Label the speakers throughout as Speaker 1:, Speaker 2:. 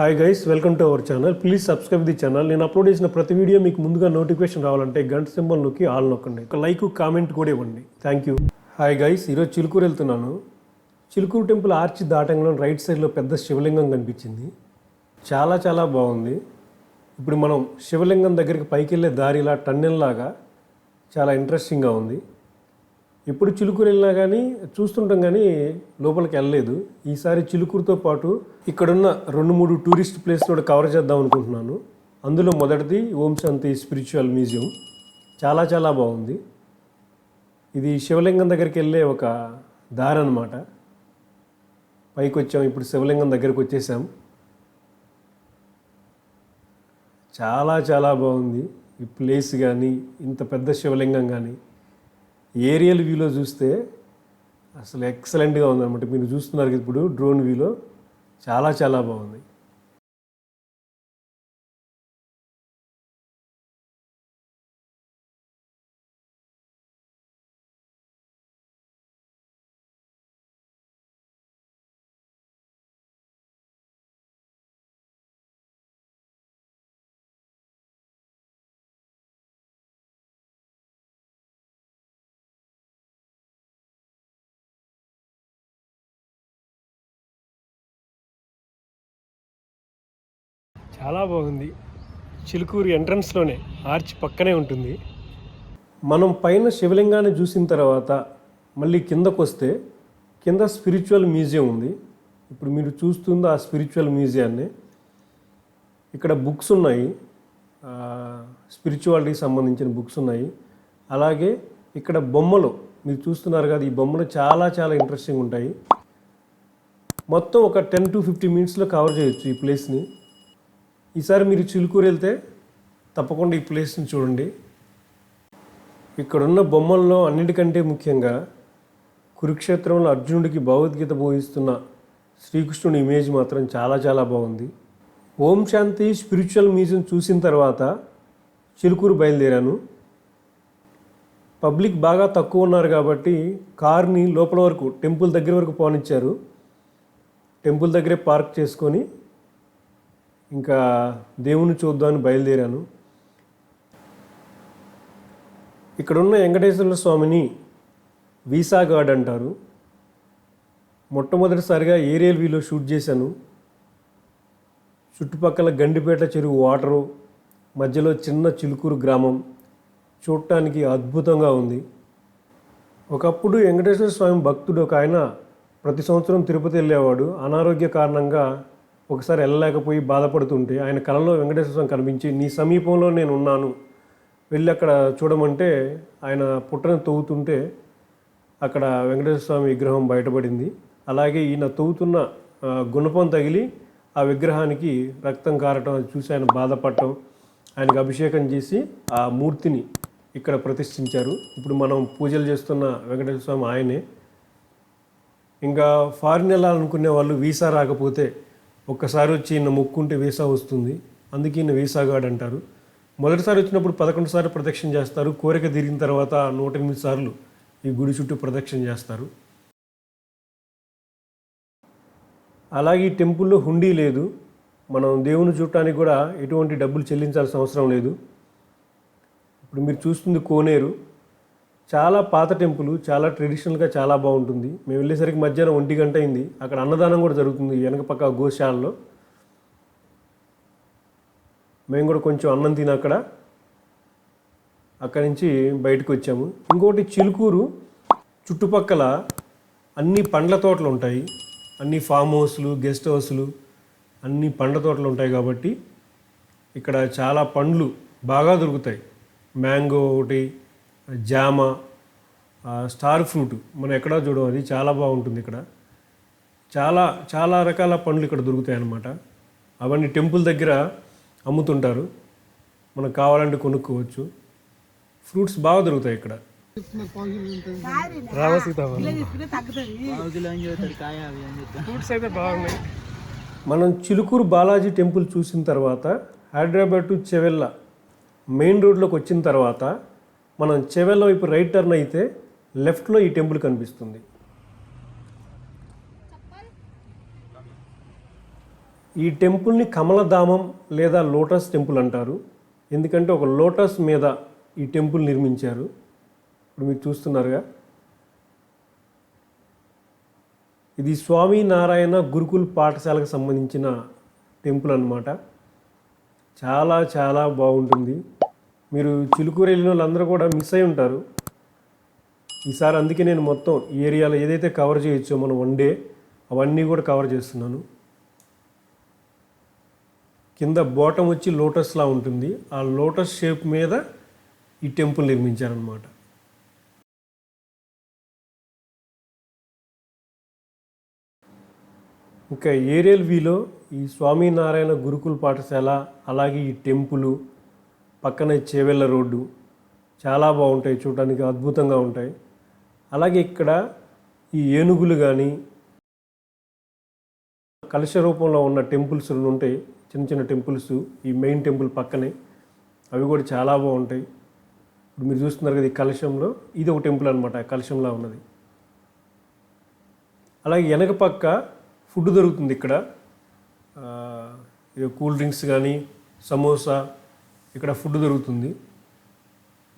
Speaker 1: Hi guys welcome to our channel please subscribe the channel నేను upload చేసిన ప్రతి video మీకు ముందుగా నోటిఫికేషన్ రావాలంటే గంట సింబల్ నొక్కి ఆల్ నొక్కండి. ఒక లైక్ కామెంట్ కూడా ఇవ్వండి. థ్యాంక్ యూ హాయ్ గైస్ ఈరోజు చిలుకూరు వెళ్తున్నాను. చిలుకూరు టెంపుల్ ఆర్చి దాటంలో రైట్ సైడ్లో పెద్ద శివలింగం కనిపించింది. చాలా చాలా బాగుంది. ఇప్పుడు మనం శివలింగం దగ్గరికి పైకి వెళ్ళే దారిలా టన్నెల్ లాగా చాలా ఇంట్రెస్టింగ్గా ఉంది. ఎప్పుడు చిలుకూరు వెళ్ళినా కానీ చూస్తుంటాం కానీ లోపలికి వెళ్ళలేదు. ఈసారి చిలుకూరుతో పాటు ఇక్కడున్న రెండు మూడు టూరిస్ట్ ప్లేస్ కూడా కవర్ చేద్దాం అనుకుంటున్నాను. అందులో మొదటిది ఓం శాంతి స్పిరిచువల్ మ్యూజియం. చాలా చాలా బాగుంది. ఇది శివలింగం దగ్గరికి వెళ్ళే ఒక దారి అనమాట పైకి వచ్చాం ఇప్పుడు శివలింగం దగ్గరికి వచ్చేసాం. చాలా చాలా బాగుంది. ఈ ప్లేస్ కానీ ఇంత పెద్ద శివలింగం కానీ ఏరియల్ వ్యూలో చూస్తే అసలు ఎక్సలెంట్గా ఉందన్నమాట మీరు చూస్తున్నారు ఇప్పుడు డ్రోన్ వ్యూలో చాలా చాలా బాగుంది. చాలా బాగుంది. చిలుకూరు ఎంట్రన్స్లోనే ఆర్చ్ పక్కనే ఉంటుంది. మనం పైన శివలింగాన్ని చూసిన తర్వాత మళ్ళీ కిందకు వస్తే కింద స్పిరిచువల్ మ్యూజియం ఉంది. ఇప్పుడు మీరు చూస్తుంది ఆ స్పిరిచువల్ మ్యూజియాన్ని. ఇక్కడ బుక్స్ ఉన్నాయి. స్పిరిచువాలిటీకి సంబంధించిన బుక్స్ ఉన్నాయి. అలాగే ఇక్కడ బొమ్మలు మీరు చూస్తున్నారు కదా ఈ బొమ్మలు చాలా చాలా ఇంట్రెస్టింగ్ ఉంటాయి. మొత్తం ఒక టెన్ టు ఫిఫ్టీ మినిట్స్లో కవర్ చేయొచ్చు ఈ ప్లేస్ని. ఈసారి మీరు చిలుకూరు వెళ్తే తప్పకుండా ఈ ప్లేస్ని చూడండి. ఇక్కడున్న బొమ్మల్లో అన్నిటికంటే ముఖ్యంగా కురుక్షేత్రంలో అర్జునుడికి భగవద్గీత బోధిస్తున్న శ్రీకృష్ణుడి ఇమేజ్ మాత్రం చాలా చాలా బాగుంది. ఓం శాంతి స్పిరిచువల్ మ్యూజియం చూసిన తర్వాత చిలుకూరు బయలుదేరాను. పబ్లిక్ బాగా తక్కువ ఉన్నారు కాబట్టి కార్ని లోపల వరకు టెంపుల్ దగ్గర వరకు పోనిచ్చారు. టెంపుల్ దగ్గరే పార్క్ చేసుకొని ఇంకా దేవుని చూద్దామని బయలుదేరాను. ఇక్కడున్న వెంకటేశ్వర స్వామిని వీసా గార్డ్ అంటారు. మొట్టమొదటిసారిగా ఏరియల్ వీలో షూట్ చేశాను. చుట్టుపక్కల గండిపేట చెరువు వాటరు మధ్యలో చిన్న చిలుకూరు గ్రామం చూడటానికి అద్భుతంగా ఉంది. ఒకప్పుడు వెంకటేశ్వర స్వామి భక్తుడు ఒక ఆయన ప్రతి సంవత్సరం తిరుపతి వెళ్ళేవాడు. అనారోగ్య కారణంగా ఒకసారి వెళ్ళలేకపోయి బాధపడుతుంటే ఆయన కలలో వెంకటేశ్వర స్వామి కనిపించి నీ సమీపంలో నేను ఉన్నాను వెళ్ళి అక్కడ చూడమంటే ఆయన పుట్టను తవ్వుతుంటే అక్కడ వెంకటేశ్వర స్వామి విగ్రహం బయటపడింది. అలాగే ఈయన తవ్వుతున్న గుణపం తగిలి ఆ విగ్రహానికి రక్తం కారటం అది చూసి ఆయన బాధపడటం ఆయనకు అభిషేకం చేసి ఆ మూర్తిని ఇక్కడ ప్రతిష్ఠించారు. ఇప్పుడు మనం పూజలు చేస్తున్న వెంకటేశ్వర స్వామి ఆయనే. ఇంకా ఫారిన్ వెళ్ళాలనుకునే వాళ్ళు వీసా రాకపోతే ఒక్కసారి వచ్చి ఈయన మొక్కుంటే వీసా వస్తుంది. అందుకే ఈయన వీసా గార్డ్ అంటారు మొదటిసారి వచ్చినప్పుడు పదకొండు సార్లు ప్రదక్షిణ చేస్తారు. కోరిక తీరిన తర్వాత నూట ఎనిమిది సార్లు ఈ గుడి చుట్టూ ప్రదక్షిణ చేస్తారు. అలాగే ఈ టెంపుల్లో హుండీ లేదు. మనం దేవుని చూడటానికి కూడా ఎటువంటి డబ్బులు చెల్లించాల్సిన అవసరం లేదు. ఇప్పుడు మీరు చూస్తుంది కోనేరు. చాలా పాత టెంపుల్ చాలా ట్రెడిషనల్గా చాలా బాగుంటుంది. మేము వెళ్ళేసరికి మధ్యాహ్నం ఒంటి గంట అయింది. అక్కడ అన్నదానం కూడా జరుగుతుంది వెనక పక్క గోశాలలో. మేము కూడా కొంచెం అన్నం తిని అక్కడ అక్కడి నుంచి బయటకు వచ్చాము. ఇంకోటి చిలుకూరు చుట్టుపక్కల అన్ని పండ్ల తోటలు ఉంటాయి. అన్ని ఫామ్ హౌస్లు గెస్ట్ హౌస్లు అన్ని పండ్ల తోటలు ఉంటాయి కాబట్టి ఇక్కడ చాలా పండ్లు బాగా దొరుకుతాయి. మ్యాంగో ఒకటి జామ స్టార్ ఫ్రూట్ మనం ఎక్కడా చూడం అది చాలా బాగుంటుంది ఇక్కడ. చాలా చాలా రకాల పండ్లు ఇక్కడ దొరుకుతాయి అన్నమాట అవన్నీ టెంపుల్ దగ్గర అమ్ముతుంటారు. మనకు కావాలంటే కొనుక్కోవచ్చు. ఫ్రూట్స్ బాగా దొరుకుతాయి ఇక్కడ. ఫ్రూట్స్ అయితే బాగున్నాయి. మనం చిలుకూరు బాలాజీ టెంపుల్ చూసిన తర్వాత హైదరాబాద్ టు చెవెల్ల మెయిన్ రోడ్లోకి వచ్చిన తర్వాత మనం చెవెల్ల వైపు రైట్ టర్న్ అయితే లెఫ్ట్లో ఈ టెంపుల్ కనిపిస్తుంది. ఈ టెంపుల్ని కమలధామం లేదా లోటస్ టెంపుల్ అంటారు. ఎందుకంటే ఒక లోటస్ మీద ఈ టెంపుల్ నిర్మించారు. ఇప్పుడు మీరు చూస్తున్నారుగా. ఇది స్వామి నారాయణ గురుకుల్ పాఠశాలకు సంబంధించిన టెంపుల్ అన్నమాట. చాలా చాలా బాగుంటుంది. మీరు చిలుకూరు వెళ్ళిన వాళ్ళందరూ కూడా మిస్ అయి ఉంటారు. ఈసారి అందుకే నేను మొత్తం ఏరియాలో ఏదైతే కవర్ చేయొచ్చో మనం వన్ డే అవన్నీ కూడా కవర్ చేస్తున్నాను. కింద బోటం వచ్చి లోటస్లా ఉంటుంది. ఆ లోటస్ షేప్ మీద ఈ టెంపుల్ నిర్మించారనమాట ఇంకా ఏరియల్ వీలో ఈ స్వామినారాయణ గురుకుల పాఠశాల అలాగే ఈ టెంపులు పక్కనే చేవెళ్ళ రోడ్డు చాలా బాగుంటాయి చూడడానికి అద్భుతంగా ఉంటాయి. అలాగే ఇక్కడ ఈ ఏనుగులు కానీ కలుష రూపంలో ఉన్న టెంపుల్స్ ఉంటాయి చిన్న చిన్న టెంపుల్స్ ఈ మెయిన్ టెంపుల్ పక్కనే. అవి కూడా చాలా బాగుంటాయి. ఇప్పుడు మీరు చూస్తున్నారు కదా ఈ కలశంలో ఇది ఒక టెంపుల్ అనమాట కలశంలా ఉన్నది. అలాగే వెనక పక్క ఫుడ్ దొరుకుతుంది ఇక్కడ. కూల్ డ్రింక్స్ కానీ సమోసా ఇక్కడ ఫుడ్ దొరుకుతుంది.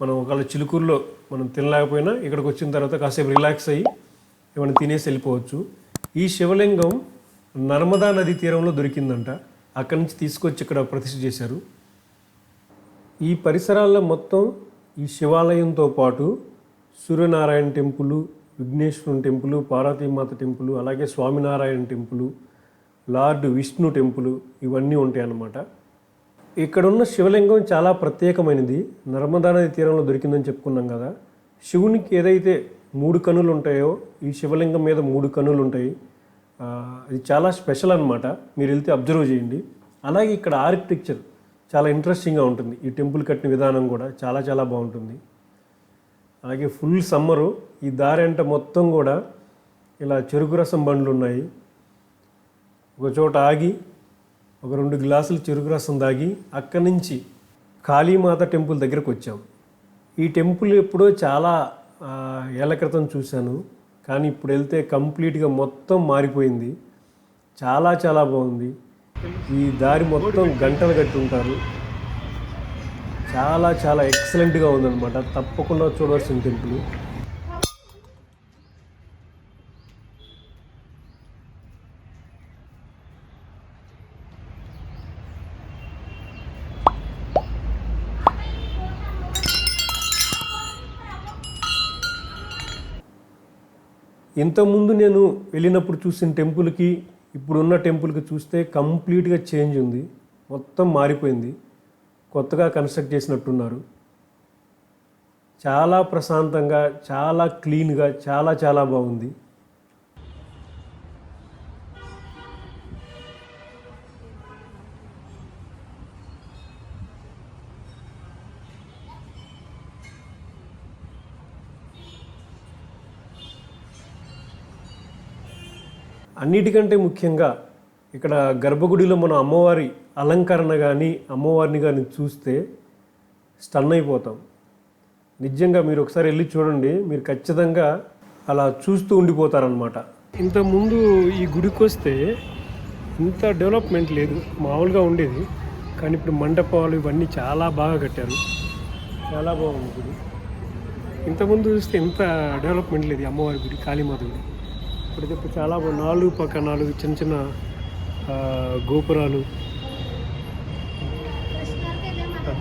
Speaker 1: మనం ఒకవేళ చిలుకూరులో మనం తినలేకపోయినా ఇక్కడికి వచ్చిన తర్వాత కాసేపు రిలాక్స్ అయ్యి ఏమైనా తినేసి వెళ్ళిపోవచ్చు. ఈ శివలింగం నర్మదా నదీ తీరంలో దొరికిందంట. అక్కడి నుంచి తీసుకొచ్చి ఇక్కడ ప్రతిష్ఠ చేశారు. ఈ పరిసరాల్లో మొత్తం ఈ శివాలయంతో పాటు సూర్యనారాయణ టెంపుల్ విఘ్నేశ్వరుని టెంపుల్ పార్వతీమాత టెంపుల్ అలాగే Swaminarayan temple lord Vishnu temple ఇవన్నీ ఉంటాయి అన్నమాట ఇక్కడున్న శివలింగం చాలా ప్రత్యేకమైనది. నర్మదా నది తీరంలో దొరికిందని చెప్పుకున్నాం కదా. శివునికి ఏదైతే మూడు కనులు ఉంటాయో ఈ శివలింగం మీద మూడు కనులు ఉంటాయి అది ఇది చాలా స్పెషల్ అనమాట మీరు వెళ్తే అబ్జర్వ్ చేయండి. అలాగే ఇక్కడ ఆర్కిటెక్చర్ చాలా ఇంట్రెస్టింగ్గా ఉంటుంది. ఈ టెంపుల్ కట్టిన విధానం కూడా చాలా చాలా బాగుంటుంది. అలాగే ఫుల్ సమ్మరు. ఈ దారి అంట మొత్తం కూడా ఇలా చెరుకు రసం బండ్లు ఉన్నాయి ఒక చోట ఆగి ఒక రెండు గ్లాసులు చెరుకు రసం దాగి అక్కడి నుంచి కాళీమాత టెంపుల్ దగ్గరకు వచ్చాం. ఈ టెంపుల్ ఎప్పుడో చాలా ఏళ్ళ క్రితం చూశాను. కానీ ఇప్పుడు వెళ్తే కంప్లీట్గా మొత్తం మారిపోయింది. చాలా చాలా బాగుంది. ఈ దారి మొత్తం గంటలు కట్టి ఉంటారు. చాలా చాలా ఎక్సలెంట్గా ఉందన్నమాట. తప్పకుండా చూడవలసిన టెంపుల్. ఇంతకుముందు నేను వెళ్ళినప్పుడు చూసిన టెంపుల్కి ఇప్పుడున్న టెంపుల్కి చూస్తే కంప్లీట్గా చేంజ్ ఉంది. మొత్తం మారిపోయింది. కొత్తగా కన్స్ట్రక్ట్ చేసినట్టున్నారు. చాలా ప్రశాంతంగా చాలా క్లీన్గా చాలా చాలా బాగుంది. అన్నిటికంటే ముఖ్యంగా ఇక్కడ గర్భగుడిలో మనం అమ్మవారి అలంకరణ కానీ అమ్మవారిని కానీ చూస్తే స్టన్ అయిపోతాం నిజంగా మీరు ఒకసారి వెళ్ళి చూడండి మీరు ఖచ్చితంగా అలా చూస్తూ ఉండిపోతారనమాట ఇంతకుముందు ఈ గుడికి వస్తే ఇంత డెవలప్మెంట్ లేదు మామూలుగా ఉండేది. కానీ ఇప్పుడు మండపాలు ఇవన్నీ చాలా బాగా కట్టారు. చాలా బాగుంది గుడి. ఇంతకుముందు చూస్తే ఇంత డెవలప్మెంట్ లేదు అమ్మవారి గుడి కాళీమాత గుడి. ఇప్పటికే ఇప్పుడు చాలా బాగుంది నాలుగు పక్క నాలుగు చిన్న చిన్న గోపురాలు.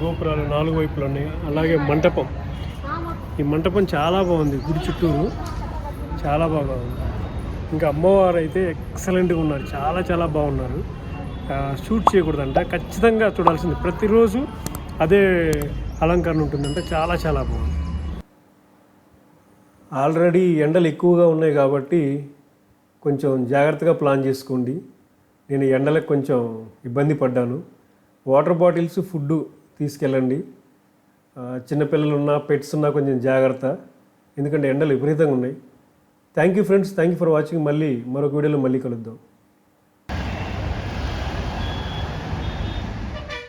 Speaker 1: గోపురాలు నాలుగు వైపులు ఉన్నాయి. అలాగే మంటపం. ఈ మంటపం చాలా బాగుంది. గుడి చుట్టూరు చాలా బాగా ఉంది. ఇంకా అమ్మవారు అయితే ఎక్సలెంట్గా ఉన్నారు. చాలా చాలా బాగున్నారు. షూట్ చేయకూడదంట. ఖచ్చితంగా చూడాల్సింది. ప్రతిరోజు అదే అలంకరణ ఉంటుందంట. చాలా చాలా బాగుంది. ఆల్రెడీ ఎండలు ఎక్కువగా ఉన్నాయి కాబట్టి కొంచెం జాగ్రత్తగా ప్లాన్ చేసుకోండి. నేను ఎండలకు కొంచెం ఇబ్బంది పడ్డాను. వాటర్ బాటిల్స్ ఫుడ్ తీసుకెళ్ళండి. చిన్నపిల్లలు ఉన్నా పెట్స్ ఉన్నా కొంచెం జాగ్రత్త. ఎందుకంటే ఎండలు విపరీతంగా ఉన్నాయి. Thank you friends. Thank you for watching. మళ్ళీ మరొక వీడియోలో మళ్ళీ కలుద్దాం.